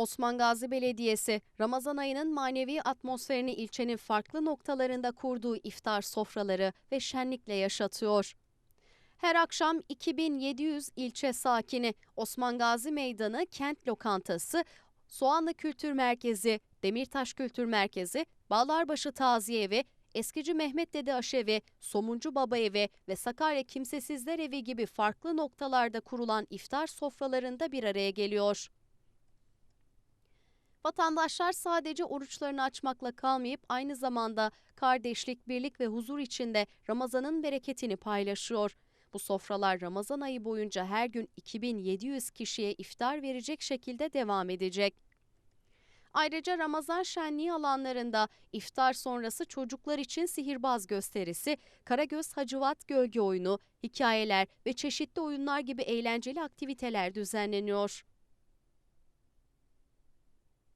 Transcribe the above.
Osman Gazi Belediyesi, Ramazan ayının manevi atmosferini ilçenin farklı noktalarında kurduğu iftar sofraları ve şenlikle yaşatıyor. Her akşam 2700 ilçe sakini Osman Gazi Meydanı Kent Lokantası, Soğanlı Kültür Merkezi, Demirtaş Kültür Merkezi, Bağlarbaşı Taziye Evi, Eskici Mehmet Dede Aşevi, Somuncu Baba Evi ve Sakarya Kimsesizler Evi gibi farklı noktalarda kurulan iftar sofralarında bir araya geliyor. Vatandaşlar sadece oruçlarını açmakla kalmayıp aynı zamanda kardeşlik, birlik ve huzur içinde Ramazan'ın bereketini paylaşıyor. Bu sofralar Ramazan ayı boyunca her gün 2700 kişiye iftar verecek şekilde devam edecek. Ayrıca Ramazan şenliği alanlarında iftar sonrası çocuklar için sihirbaz gösterisi, Karagöz Hacivat gölge oyunu, hikayeler ve çeşitli oyunlar gibi eğlenceli aktiviteler düzenleniyor.